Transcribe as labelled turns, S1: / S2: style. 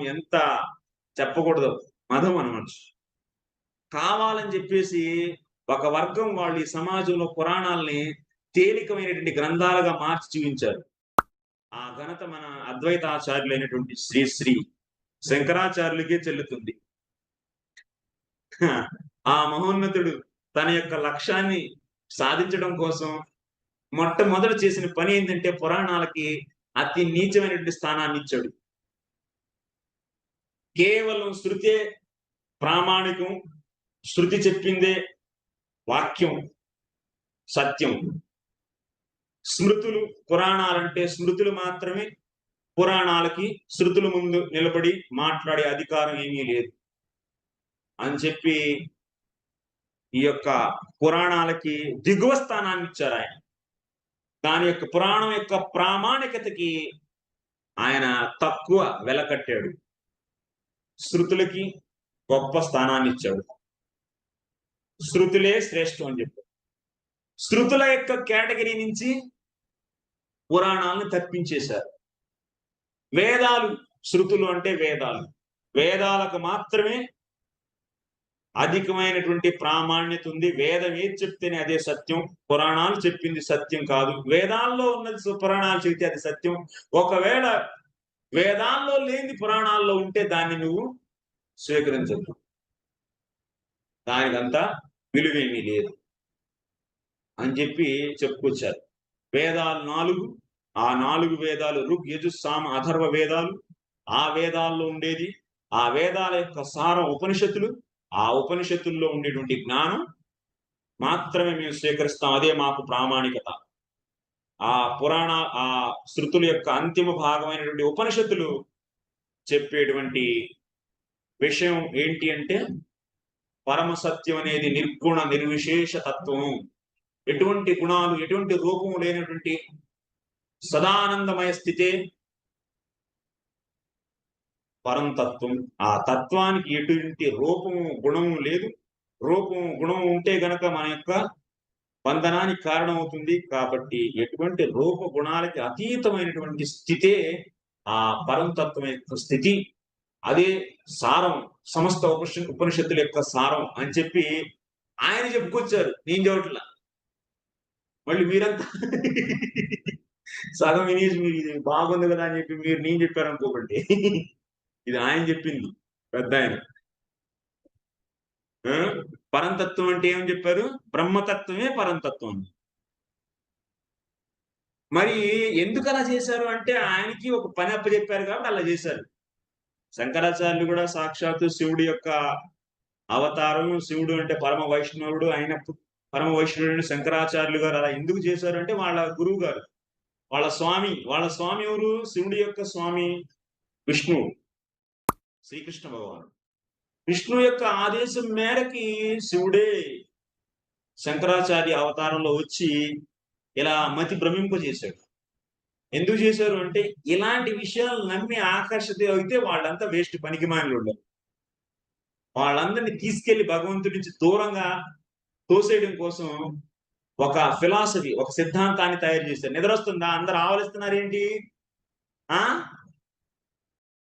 S1: ఎంత చెప్పకూడదు? మదం అనవచ్చు. కావాలని చెప్పేసి ఒక వర్గం వాళ్ళు ఈ సమాజంలో పురాణాలని తేలికమైనటువంటి గ్రంథాలుగా మార్చి చూపించారు. ఆ ఘనత మన అద్వైతాచార్యులైనటువంటి శ్రీ శ్రీ శంకరాచార్యులకే చెల్లుతుంది. ఆ మహోన్నతుడు తన యొక్క లక్ష్యాన్ని సాధించడం కోసం మొట్టమొదట చేసిన పని ఏంటంటే పురాణాలకి అతి నీచమైనటువంటి స్థానాన్ని ఇచ్చాడు. కేవలం శృతే ప్రామాణికం శృతి చెప్పిందే వాక్యం సత్యం. స్మృతులు పురాణాలంటే స్మృతులు మాత్రమే పురాణాలకి శృతుల ముందు నిలబడి మాట్లాడే అధికారం ఏమీ లేదు. అని చెప్పి ఈ యొక్క పురాణాలకి దిగువ స్థానాన్ని ఇచ్చారు ఆయన. దాని యొక్క పురాణం యొక్క ప్రామాణికతకి ఆయన తక్కువ వెలకట్టాడు. శృతులకి గొప్ప స్థానాన్ని ఇచ్చాడు. శృతులే శ్రేష్టం అని చెప్పాడు. శృతుల యొక్క కేటగిరీ నుంచి పురాణాలను తప్పించేశారు. వేదాలు శృతులు అంటే వేదాలు. వేదాలకు మాత్రమే అధికమైనటువంటి ప్రామాణ్యత ఉంది. వేదం ఏది చెప్తేనే అదే సత్యం. పురాణాలు చెప్పింది సత్యం కాదు. వేదాల్లో ఉన్నది పురాణాలు చెప్తే అది సత్యం. ఒకవేళ వేదాల్లో లేని పురాణాల్లో ఉంటే దాన్ని నువ్వు స్వీకరించద్దు. దానికంతా విలువేమీ లేదు అని చెప్పి చెప్పుకొచ్చారు. వేదాలు నాలుగు ఆ నాలుగు వేదాలు ఋగ్ యజు సామ అథర్వ వేదాలు ఆ వేదాల్లో ఉండేది ఆ వేదాల యొక్క సారం ఉపనిషత్తులు ఆ ఉపనిషత్తుల్లో ఉండేటువంటి జ్ఞానం మాత్రమే మేము స్వీకరిస్తాం. అదే మాకు ప్రామాణికత. ఆ పురాణ ఆ శృతుల యొక్క అంతిమ భాగమైనటువంటి ఉపనిషత్తులు చెప్పేటువంటి విషయం ఏంటి అంటే పరమ సత్యం అనేది నిర్గుణ నిర్విశేష తత్వం ఎటువంటి గుణాలు ఎటువంటి రూపము లేనటువంటి సదానందమయ స్థితే పరంతత్వం. ఆ తత్వానికి ఎటువంటి రూపము గుణము లేదు. రూపము గుణము ఉంటే గనక మన యొక్క బంధనానికి కారణమవుతుంది కాబట్టి ఎటువంటి రూప గుణాలకి అతీతమైనటువంటి స్థితే ఆ పరంతత్వం యొక్క స్థితి అదే సారం సమస్త ఉపనిష ఉపనిషత్తుల యొక్క సారం అని చెప్పి ఆయన చెప్పుకొచ్చారు నేను చెప్పట్లా మళ్ళీ మీరంతా సగం వినేసి మీరు ఇది బాగుంది కదా అని చెప్పి మీరు నేను చెప్పారు అనుకోకండి ఇది ఆయన చెప్పింది పెద్ద ఆయన. పరంతత్వం అంటే ఏమని చెప్పారు? బ్రహ్మతత్వమే పరంతత్వం. మరి ఎందుకు అలా చేశారు? అంటే ఆయనకి ఒక పని అప్పచెప్పారు కాబట్టి అలా చేశారు. శంకరాచార్యులు కూడా సాక్షాత్తు శివుడి యొక్క అవతారం శివుడు అంటే పరమ వైష్ణవుడు అయినప్పుడు పరమ వైష్ణవుడు శంకరాచార్యులు గారు అలా ఎందుకు చేశారు? అంటే వాళ్ళ గురువు గారు వాళ్ళ స్వామి వాళ్ళ స్వామి ఎవరు? శివుడి యొక్క స్వామి విష్ణువు శ్రీకృష్ణ భగవానుడు. విష్ణు యొక్క ఆదేశం మేరకి శివుడే శంకరాచార్య అవతారంలో వచ్చి ఇలా మతి భ్రమింపజేశాడు. ఎందుకు చేశారు అంటే ఇలాంటి విషయాలు నమ్మి ఆకర్షిత అయితే వాళ్ళంతా వేస్ట్ పనికి మానలు వాళ్ళందరినీ తీసుకెళ్ళి భగవంతుడి నుంచి దూరంగా తోసేయడం కోసం ఒక ఫిలాసఫీ ఒక సిద్ధాంతాన్ని తయారు చేశారు. నిద్ర వస్తుందా అందరు ఆవలిస్తున్నారు ఏంటి ఆ?